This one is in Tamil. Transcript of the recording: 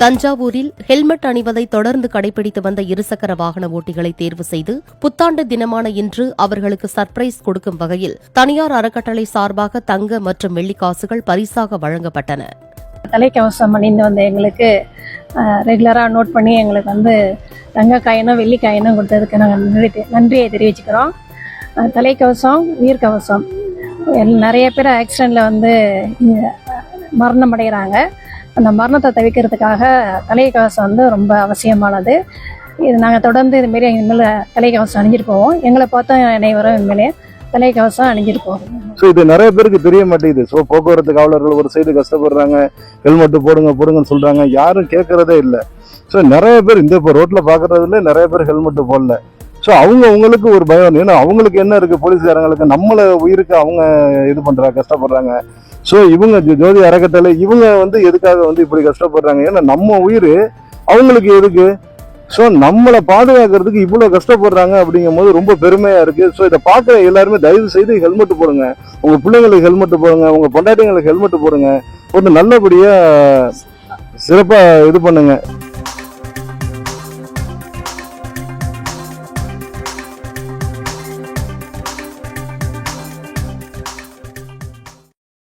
தஞ்சாவூரில் ஹெல்மெட் அணிவதை தொடர்ந்து கடைபிடித்து வந்த இருசக்கர வாகன ஓட்டிகளை தேர்வு செய்து புத்தாண்டு தினமான இன்று அவர்களுக்கு சர்ப்ரைஸ் கொடுக்கும் வகையில் தனியார் அறக்கட்டளை சார்பாக தங்க மற்றும் வெள்ளிக்காசுகள் பரிசாக வழங்கப்பட்டன. தலைக்கவசம் அணிந்து வந்த எங்களுக்கு ரெகுலராக நோட் பண்ணி எங்களுக்கு வந்து தங்க காயினும் வெள்ளி காயினும் கொடுத்ததுக்கு நாங்கள் நன்றி நன்றியை தெரிவிச்சுக்கிறோம். தலைக்கவசம் உயிர்கவசம் நிறைய பேர் ஆக்சிடெண்ட்டில் வந்து மரணம் அடைகிறாங்க. அந்த மரணத்தை தவிர்க்கிறதுக்காக தலைக்கவசம் வந்து ரொம்ப அவசியமானது. இது நாங்கள் தொடர்ந்து இதுமாரி இனிமேல் தலைக்கவசம் அணிஞ்சிட்டு போவோம். எங்களை பார்த்தா அனைவரும் இனிமேலே தலைக்கவசம் அணிஞ்சிட்டு போவோம். ஸோ இது நிறைய பேருக்கு தெரிய மாட்டேங்குது. ஸோ போக்குவரத்து காவலர்கள் ஒரு சைடு கஷ்டப்படுறாங்க. ஹெல்மெட்டு போடுங்க போடுங்கன்னு சொல்கிறாங்க யாரும் கேட்குறதே இல்லை. ஸோ நிறைய பேர் இந்த இப்போ ரோட்டில் பார்க்குறதுல நிறைய பேர் ஹெல்மெட்டு போடல. ஸோ அவங்க அவங்களுக்கு ஒரு பயம். ஏன்னா அவங்களுக்கு என்ன இருக்குது போலீஸ்காரங்களுக்கு நம்மள உயிருக்கு அவங்க இது பண்ணுறாங்க கஷ்டப்படுறாங்க. ஸோ இவங்க ஜோ- ஜோதி அறக்கட்டளை இவங்க வந்து எதுக்காக வந்து இப்படி கஷ்டப்படுறாங்க? ஏன்னா நம்ம உயிர் அவங்களுக்கு எதுக்கு? ஸோ நம்மளை பாதுகாக்கிறதுக்கு இவ்வளோ கஷ்டப்படுறாங்க அப்படிங்கும்போது ரொம்ப பெருமையாக இருக்குது ஸோ இதை பார்க்குற எல்லாருமே தயவு செய்து ஹெல்மெட் போடுங்க. உங்கள் பிள்ளைங்களுக்கு ஹெல்மெட் போடுங்க உங்கள் பொண்டாட்டிங்களுக்கு ஹெல்மெட் போடுங்க. கொஞ்சம் நல்லபடியாக சிறப்பாக இது பண்ணுங்கள்